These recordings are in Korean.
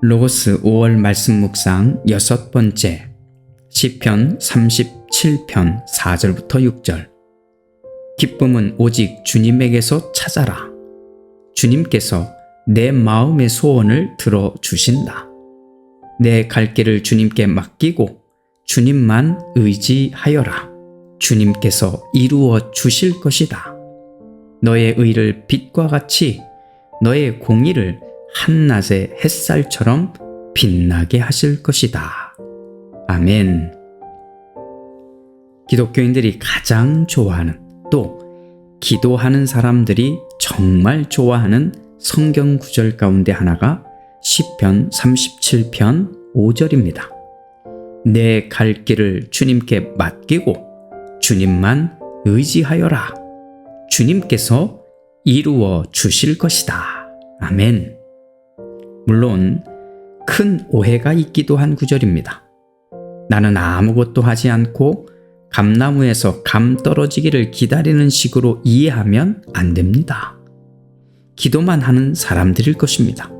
로고스 5월 말씀 묵상 여섯 번째 시편 37편 4절부터 6절 기쁨은 오직 주님에게서 찾아라. 주님께서 내 마음의 소원을 들어 주신다. 내 갈 길을 주님께 맡기고 주님만 의지하여라. 주님께서 이루어 주실 것이다. 너의 의를 빛과 같이 너의 공의를 한낮의 햇살처럼 빛나게 하실 것이다. 아멘. 기독교인들이 가장 좋아하는 또 기도하는 사람들이 정말 좋아하는 성경 구절 가운데 하나가 시편 37편 5절입니다. 내 갈 길을 주님께 맡기고 주님만 의지하여라. 주님께서 이루어 주실 것이다. 아멘. 물론 큰 오해가 있기도 한 구절입니다. 나는 아무것도 하지 않고 감나무에서 감 떨어지기를 기다리는 식으로 이해하면 안 됩니다. 기도만 하는 사람들일 것입니다.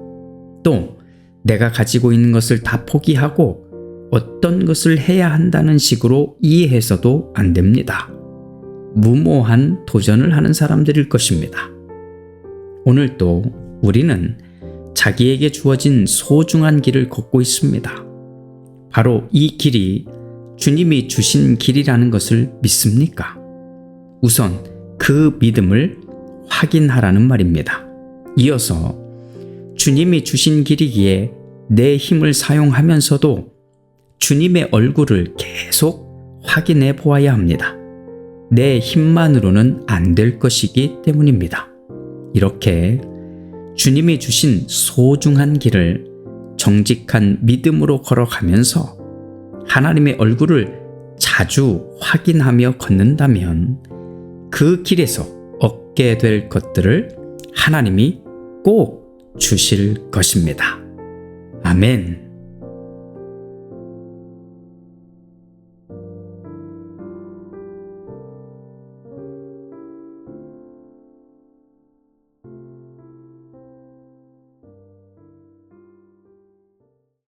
또 내가 가지고 있는 것을 다 포기하고 어떤 것을 해야 한다는 식으로 이해해서도 안 됩니다. 무모한 도전을 하는 사람들일 것입니다. 오늘도 우리는 자기에게 주어진 소중한 길을 걷고 있습니다. 바로 이 길이 주님이 주신 길이라는 것을 믿습니까? 우선 그 믿음을 확인하라는 말입니다. 이어서 주님이 주신 길이기에 내 힘을 사용하면서도 주님의 얼굴을 계속 확인해 보아야 합니다. 내 힘만으로는 안 될 것이기 때문입니다. 이렇게 주님이 주신 소중한 길을 정직한 믿음으로 걸어가면서 하나님의 얼굴을 자주 확인하며 걷는다면 그 길에서 얻게 될 것들을 하나님이 꼭 주실 것입니다. 아멘.